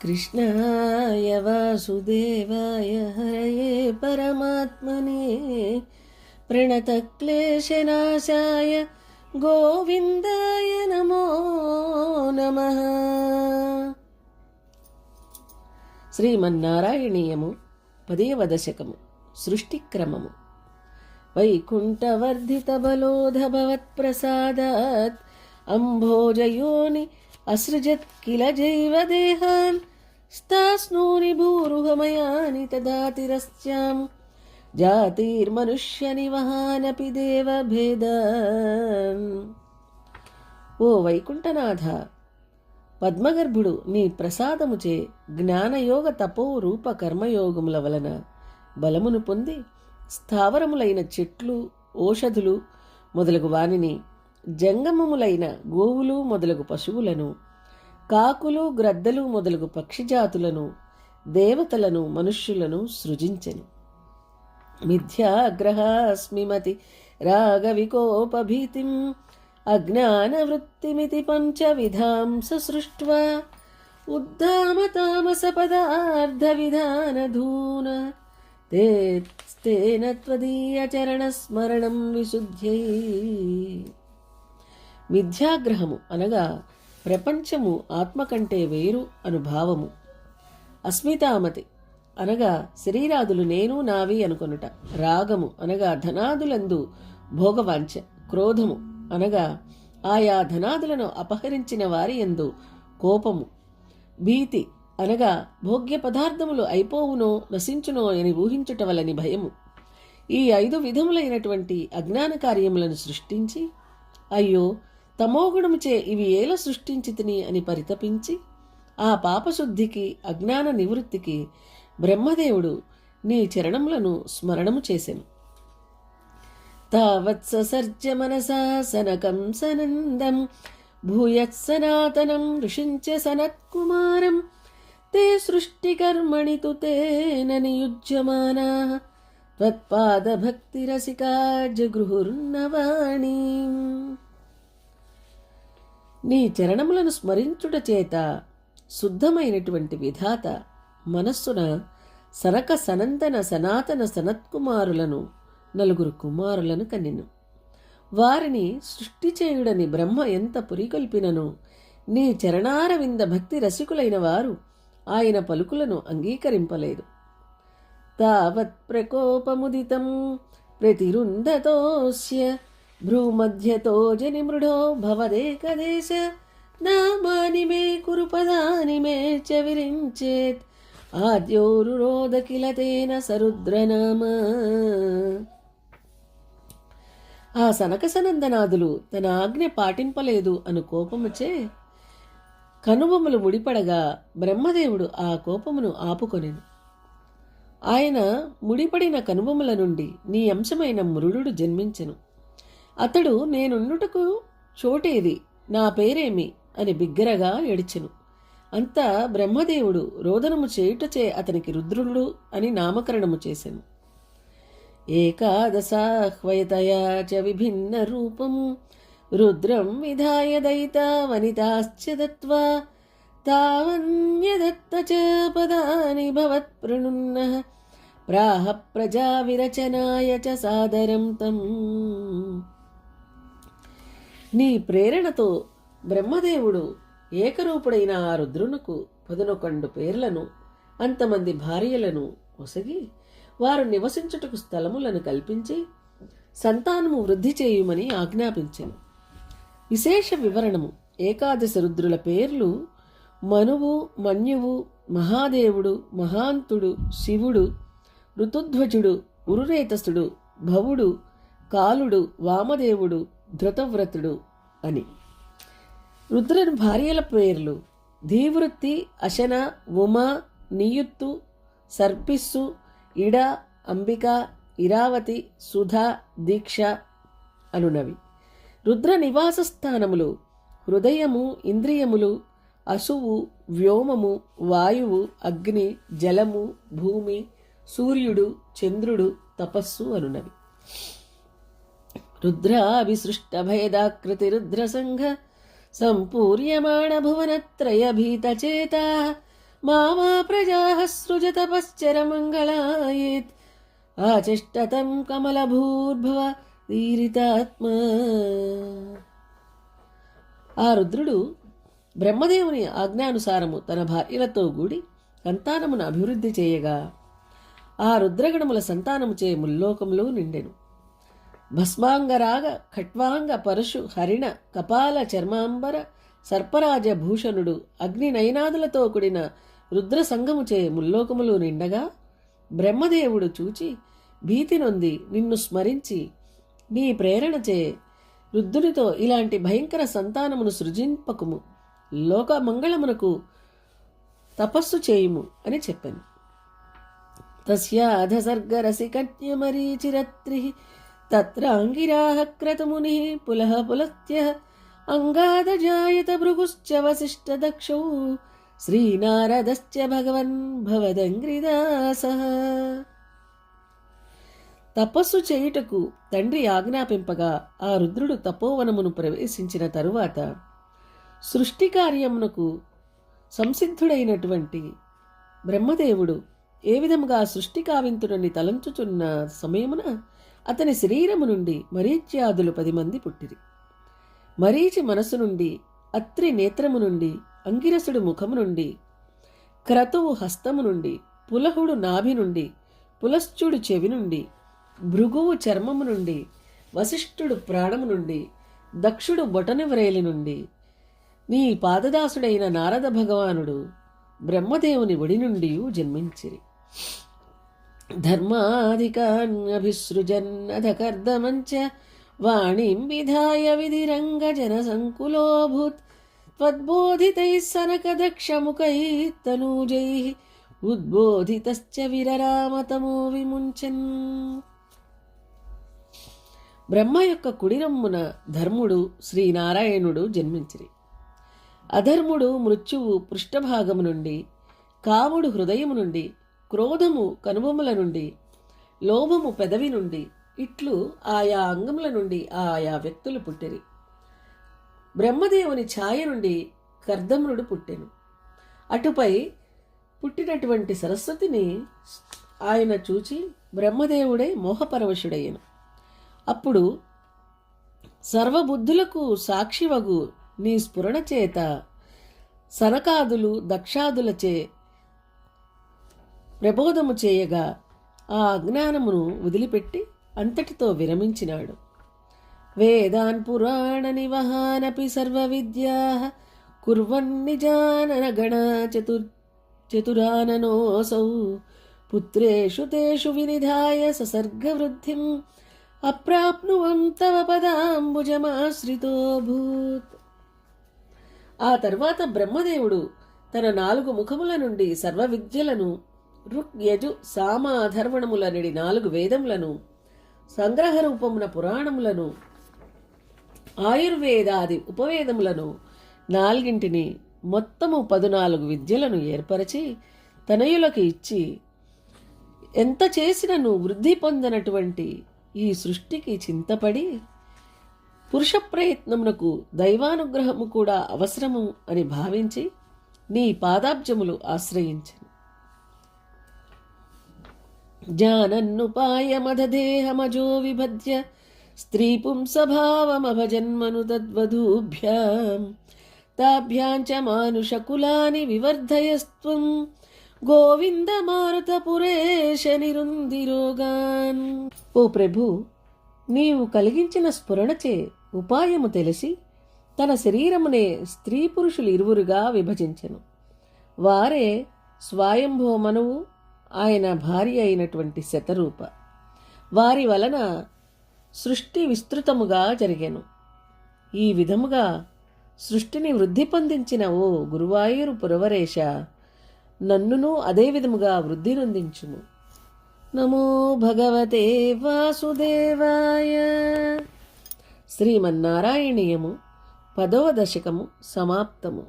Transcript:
कृष्णाय वासुदेवाय हरये परमात्मने प्रणतक्लेशनाशाय గోవిందాయ నమో నమ శ్రీమన్నారాయణీయము పదేవ దశకము సృష్టిక్రమము వైకుంఠవర్ధిత బలోధ భవత్ప్రసాదాత్ అంభోజయోని అసృజత్ కిల జైవ దేహాన్ స్తాస్నూని భూరుహమయాని తదాతిరస్యాం. జాతిర్మనుష్యనివహానపి దేవభేద ఓ వైకుంఠనాథ పద్మగర్భుడు నీ ప్రసాదముచే జ్ఞానయోగ తపో రూప కర్మయోగముల వలన బలమును పొంది స్థావరములైన చెట్లు ఓషధులు మొదలగు వానిని జంగమములైన గోవులు మొదలగు పశువులను కాకులు గ్రద్దలు మొదలగు పక్షిజాతులను దేవతలను మనుష్యులను సృజించెను. మిథ్యాగ్రహాస్మిమతి రాగవికోపభీతిం అజ్ఞానవృత్తిమితి పంచవిధాం ససృష్ట్వా ఉద్దామతామసపదార్థవిధానధూన తే తేన త్వదీయచరణస్మరణం విశుద్ధ్యై. మిథ్యాగ్రహము అనగా ప్రపంచము ఆత్మ కంటే వేరు అనుభావము అస్మితామతి అనగా శరీరాదులు నేను నావి అనుకొనుట. రాగము అనగా ధనాదులందు భోగవాంఛ క్రోధము అనగా ఆయా ధనాదులను అపహరించిన వారి ఎందు కోపము. భీతి అనగా భోగ్య పదార్థములు అయిపోవునో నశించునో అని ఊహించుట వలని భయము. ఈ ఐదు విధములైనటువంటి అజ్ఞాన కార్యములను సృష్టించి అయ్యో తమోగుణముచే ఇవి ఏల సృష్టించి తిని అని పరితపించి ఆ పాపశుద్ధికి అజ్ఞాన నివృత్తికి బ్రహ్మదేవుడు నీ చరణములను స్మరణము చేసెను. తావత్సర్జ మనసా సనకం సనందం భూయత్సనాతనం ఋషించ సనత్కుమారం తే సృష్టికర్మణి తు తేన నియుజ్యమానా త్వత్పాదభక్తిరసికా జగృహుర్నవాణి. నీ చరణములను స్మరించుట చేత శుద్ధమైనటువంటి విధాత మనస్సున సరక సనందన సనాతన సనత్కుమారులను నలుగురు కుమారులను కన్నెను. వారిని సృష్టి చేయుడని బ్రహ్మ ఎంత పురికొల్పినను నీ చరణారవింద భక్తి రసికులైన వారు ఆయన పలుకులను అంగీకరింపలేదు. తావత్ ప్రకోపముదితం ప్రతిరుంధతోస్య భ్రూమధ్యతో జనిమృఢో భవదేకదేశ నామాని మే కురు పదాని మే చ విరించేత్. ఆద్యోరురోధ కిల తేన సరుద్రనామ. ఆ సనక సనందనాథులు తన ఆజ్ఞ పాటింపలేదు అను కోపముచే కనుబొమ్మలు ముడిపడగా బ్రహ్మదేవుడు ఆ కోపమును ఆపుకొనెను. ఆయన ముడిపడిన కనుబొమ్మల నుండి నీ అంశమైన మృడు జన్మించెను. అతడు నేనున్నుటకు చోటేది నా పేరేమి అని బిగ్గరగా ఏడిచెను. అంతా బ్రహ్మదేవుడు రోదనము చేయుటచే అతనికి రుద్రుడు అని నామకరణము చేశాను ఏకాదశాహ్వయతయా చ విభిన్న రూపం రుద్రం విధాయ దయిత వనితాశ్చ దత్వా తావన్యదత్త చ పదాని భవత్ప్రణున్న ప్రాహ ప్రజా విరచనాయ చ సాదరం తం నీ ప్రేరణతో బ్రహ్మదేవుడు ఏకరూపుడైన ఆ రుద్రునకు పదునొకండు పేర్లను అంతమంది భార్యలను ఒసగి వారు నివసించుటకు స్థలములను కల్పించి సంతానము వృద్ధి చేయుమని ఆజ్ఞాపించెను. విశేష వివరణము. ఏకాదశ రుద్రుల పేర్లు మనువు మన్యువు మహాదేవుడు మహాంతుడు శివుడు ఋతుధ్వజుడు ఉరురేతసుడు భవుడు కాలుడు వామదేవుడు ధృతవ్రతుడు అని. రుద్రుని భార్యల పేర్లు ధీవృత్తి అశన ఉమ నియుత్తు సర్పిస్సు ఇడ అంబిక ఇరావతి సుధ దీక్ష అనునవి. రుద్ర నివాస స్థానములు హృదయము ఇంద్రియములు అసువు వ్యోమము వాయువు అగ్ని జలము భూమి సూర్యుడు చంద్రుడు తపస్సు అనునవి. రుద్రాభిసృష్టభేదాకృతి రుద్రసంఘ సంపూర్యమాణ భువనత్రయ భీతచేత మామా ప్రజాः సృజతపశ్చరమంగళాయేత్ ఆచిష్టతం కమలభూర్భవ తీరితాత్మ ఆ రుద్రుడు బ్రహ్మదేవుని ఆజ్ఞానుసారము తన భార్యలతో కూడి సంతానమును అభివృద్ధి చేయగా ఆ రుద్రగణముల సంతానముచే ముల్లోకములు నిండెను. భస్మాంగరాగ ఖట్వాంగ పరశు హరిణ కపాల చర్మాంబర సర్పరాజ భూషణుడు అగ్ని నయనాదులతో కూడిన రుద్ర సంగముచే ముల్లోకములు నిండగా బ్రహ్మదేవుడు చూచి భీతి నొంది నిన్ను స్మరించి నీ ప్రేరణచే రుద్రునితో ఇలాంటి భయంకర సంతానమును సృజింపకుము. లోక మంగళమునకు తపస్సు చేయుము అని చెప్పాను. తస్యాధసర్గరసికన్యమరీచిరత్రి తత్రాంగిరాः క్రతుమునిः పులः పులత్యः అంగాదజాయత భృగుశ్చ వసిష్ఠదక్షౌ శ్రీనారదశ్చ భగవన్ భవదంగ్రిదాసः తపస్సు చేయుటకు తండ్రి ఆజ్ఞాపింపగా ఆ రుద్రుడు తపోవనమును ప్రవేశించిన తరువాత సృష్టి కార్యమునకు సంసిద్ధుడైనటువంటి బ్రహ్మదేవుడు ఏ విధముగా సృష్టి కావింతుడని తలంచుచున్న సమయమున అతని శరీరము నుండి మరీచ్యాదులు పది మంది పుట్టిరి. మరీచి మనసు నుండి అత్రి నేత్రము నుండి అంగిరసుడు ముఖము నుండి క్రతువు హస్తము నుండి పులహుడు నాభి నుండి పులశ్చుడు చెవి నుండి భృగువు చర్మము నుండి వశిష్ఠుడు ప్రాణము నుండి దక్షుడు బొటనవ్రేలి నుండి నీ పాదదాసుడైన నారద భగవానుడు బ్రహ్మదేవుని ఒడి నుండి జన్మించిరి. ధర్మాధికాన్యభిసృజన్నధకర్దమంచ వాణిం విధాయ విధిరంగజన సంకులోభూత్ त्वद्बोधितैः सनकदक्षमुखैः तनूजैः उद्बोधितश्च విరరామతమో విముంచన్ బ్రహ్మ యొక్క కుడిరమ్మున ధర్ముడు శ్రీనారాయణుడు జన్మించిరి అధర్ముడు మృత్యువు పృష్ఠభాగము నుండి కాముడు హృదయము నుండి క్రోధము కనుబొమ్మల నుండి లోభము పెదవి నుండి ఇట్లు ఆయా అంగముల నుండి ఆయా వ్యక్తులు పుట్టిరి బ్రహ్మదేవుని ఛాయ నుండి కర్దమునుడు పుట్టెను. అటుపై పుట్టినటువంటి సరస్వతిని ఆయన చూచి బ్రహ్మదేవుడే మోహపరవశుడయ్యను. అప్పుడు సర్వబుద్ధులకు సాక్షివగు నీ స్ఫురణ చేత సనకాదులు దక్షాదులచే ప్రబోధము చేయగా ఆ అజ్ఞానమును వదిలిపెట్టి అంతటితో విరమించినాడు. వేదాన్ పురాణ నివహానపి సర్వ విద్యా కుర్వన్నిజానన గణ చతుర్ చతురాననోసౌ. పుత్రేషు తేషు వినిధాయ ససర్గవృద్ధిం అప్రాప్నువం తవ పదాంబుజమాశ్రితోభూత్. ఆ తర్వాత బ్రహ్మదేవుడు తన నాలుగు ముఖముల నుండి సర్వ విద్యలను రుక్ యజు సామ అధర్వణములనడి నాలుగు వేదములను సంగ్రహ రూపమున పురాణములను ఆయుర్వేదాది ఉపవేదములను నాలుగింటిని మొత్తము పదునాలుగు విద్యలను ఏర్పరచి తనయులకు ఇచ్చి ఎంత చేసినను వృద్ధి పొందనటువంటి ఈ సృష్టికి చింతపడి పురుష ప్రయత్నమునకు దైవానుగ్రహము కూడా అవసరము అని భావించి నీ పాదాబ్జములు ఆశ్రయించను జానన్నుపాయమధదేహమజో విభద్య స్త్రీ పుంసభావమభజన్మను తద్వధూభ్యాం తాభ్యాం చ మానుషకులాని వివర్ధయస్త్వం గోవింద మారుతపురేశ నిరుందిరోగాన్ ఓ ప్రభు నీవు కలిగించిన స్ఫురణచే ఉపాయము తెలిసి తన శరీరమునే స్త్రీ పురుషులు ఇరువురుగా విభజించెను. వారే స్వాయంభో మనువు ఆయన భార్య అయినటువంటి శతరూప. వారి వలన సృష్టి విస్తృతముగా జరిగెను. ఈ విధముగా సృష్టిని వృద్ధి పొందించిన ఓ గురువాయూరు పురవరేష నన్నును అదే విధముగా వృద్ధి నొందించుము. నమో భగవతే వాసుదేవాయ. శ్రీమన్నారాయణీయము పదవ దశకము సమాప్తము.